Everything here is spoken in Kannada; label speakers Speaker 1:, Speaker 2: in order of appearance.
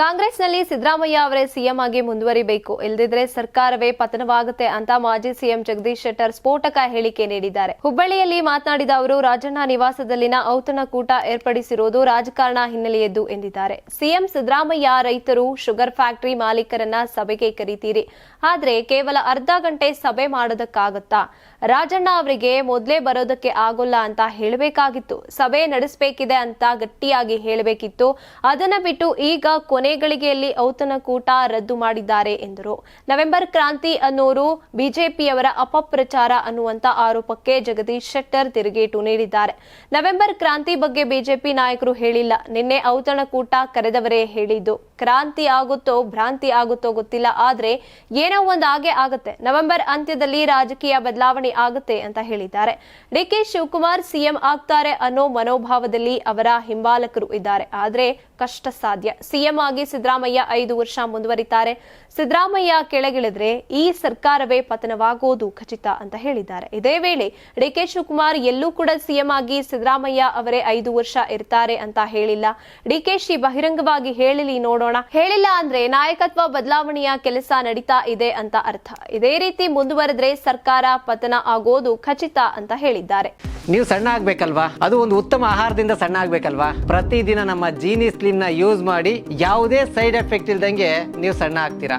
Speaker 1: ಕಾಂಗ್ರೆಸ್ನಲ್ಲಿ ಸಿದ್ದರಾಮಯ್ಯ ಅವರೇ ಸಿಎಂ ಆಗಿ ಮುಂದುವರಿಬೇಕು. ಇಲ್ಲದಿದ್ರೆ ಸರ್ಕಾರವೇ ಪತನವಾಗುತ್ತೆ ಅಂತ ಮಾಜಿ ಸಿಎಂ ಜಗದೀಶ್ ಶೆಟ್ಟರ್ ಸ್ಫೋಟಕ ಹೇಳಿಕೆ ನೀಡಿದ್ದಾರೆ. ಹುಬ್ಬಳ್ಳಿಯಲ್ಲಿ ಮಾತನಾಡಿದ ಅವರು, ರಾಜಣ್ಣ ನಿವಾಸದಲ್ಲಿನ ಔತಣಕೂಟ ಏರ್ಪಡಿಸಿರುವುದು ರಾಜಕಾರಣ ಹಿನ್ನೆಲೆಯದ್ದು ಎಂದಿದ್ದಾರೆ. ಸಿಎಂ ಸಿದ್ದರಾಮಯ್ಯ ರೈತರು, ಶುಗರ್ ಫ್ಯಾಕ್ಟರಿ ಮಾಲೀಕರನ್ನ ಸಭೆಗೆ ಕರೀತೀರಿ. ಆದ್ರೆ ಕೇವಲ ಅರ್ಧ ಗಂಟೆ ಸಭೆ ಮಾಡೋದಕ್ಕಾಗತ್ತಾ? ರಾಜಣ್ಣ ಅವರಿಗೆ ಮೊದಲೇ ಬರೋದಕ್ಕೆ ಆಗೋಲ್ಲ ಅಂತ ಹೇಳಬೇಕಾಗಿತ್ತು. ಸಭೆ ನಡೆಸಬೇಕಿದೆ ಅಂತ ಗಟ್ಟಿಯಾಗಿ ಹೇಳಬೇಕಿತ್ತು. ಅದನ್ನ ಬಿಟ್ಟು ಈಗ ಕೊನೆ ಗಳಿಗೆಯಲ್ಲಿ ಔತಣಕೂಟ ರದ್ದು ಮಾಡಿದ್ದಾರೆ ಎಂದರು. ನವೆಂಬರ್ ಕ್ರಾಂತಿ ಅನ್ನೋರು ಬಿಜೆಪಿಯವರ ಅಪಪ್ರಚಾರ ಅನ್ನುವಂತ ಆರೋಪಕ್ಕೆ ಜಗದೀಶ್ ಶೆಟ್ಟರ್ ತಿರುಗೇಟು ನೀಡಿದ್ದಾರೆ. ನವೆಂಬರ್ ಕ್ರಾಂತಿ ಬಗ್ಗೆ ಬಿಜೆಪಿ ನಾಯಕರು ಹೇಳಿಲ್ಲ. ನಿನ್ನೆ ಔತಣಕೂಟ ಕರೆದವರೇ ಹೇಳಿದ್ದು. ಕ್ರಾಂತಿ ಆಗುತ್ತೋ, ಭ್ರಾಂತಿ ಆಗುತ್ತೋ ಗೊತ್ತಿಲ್ಲ. ಆದ್ರೆ ಏನೋ ಒಂದು ಹಾಗೆ ಆಗುತ್ತೆ. ನವೆಂಬರ್ ಅಂತ್ಯದಲ್ಲಿ ರಾಜಕೀಯ ಬದಲಾವಣೆ ಆಗುತ್ತೆ ಅಂತ ಹೇಳಿದ್ದಾರೆ. ಡಿಕೆ ಶಿವಕುಮಾರ್ ಸಿಎಂ ಆಗ್ತಾರೆ ಅನ್ನೋ ಮನೋಭಾವದಲ್ಲಿ ಅವರ ಹಿಂಬಾಲಕರು ಇದ್ದಾರೆ. ಆದ್ರೆ ಕಷ್ಟ ಸಾಧ್ಯ. ಸಿಎಂ ಆಗಿ ಸಿದ್ದರಾಮಯ್ಯ ಐದು ವರ್ಷ ಮುಂದುವರಿತಾರೆ. ಸಿದ್ದರಾಮಯ್ಯ ಕೆಳಗಿಳಿದ್ರೆ ಈ ಸರ್ಕಾರವೇ ಪತನವಾಗೋದು ಖಚಿತ ಅಂತ ಹೇಳಿದ್ದಾರೆ. ಇದೇ ವೇಳೆ ಡಿಕೆ ಶಿವಕುಮಾರ್ ಎಲ್ಲೂ ಕೂಡ ಸಿಎಂ ಆಗಿ ಸಿದ್ದರಾಮಯ್ಯ ಅವರೇ ಐದು ವರ್ಷ ಇರ್ತಾರೆ ಅಂತ ಹೇಳಿಲ್ಲ. ಡಿಕೆಶಿ ಬಹಿರಂಗವಾಗಿ ಹೇಳಿಲಿ ನೋಡೋಣ. ಹೇಳಿಲ್ಲ ಅಂದ್ರೆ ನಾಯಕತ್ವ ಬದಲಾವಣೆಯ ಕೆಲಸ ನಡೀತಾ ಇದೆ ಅಂತ ಅರ್ಥ. ಇದೇ ರೀತಿ ಮುಂದುವರೆದ್ರೆ ಸರ್ಕಾರ ಪತನ ಆಗೋದು ಖಚಿತ ಅಂತ ಹೇಳಿದ್ದಾರೆ.
Speaker 2: ನೀವು ಸಣ್ಣ ಆಗ್ಬೇಕಲ್ವಾ? ಅದು ಒಂದು ಉತ್ತಮ ಆಹಾರದಿಂದ ಸಣ್ಣ ಆಗ್ಬೇಕಲ್ವಾ? ಪ್ರತಿದಿನ ನಮ್ಮ ಜೀನಿ ಸ್ಲಿಮ್ನ ಯೂಸ್ ಮಾಡಿ ಯಾವುದೇ ಸೈಡ್ ಎಫೆಕ್ಟ್ ಇಲ್ದಂಗೆ ನೀವು ಸಣ್ಣ ಆಗ್ತೀರಾ?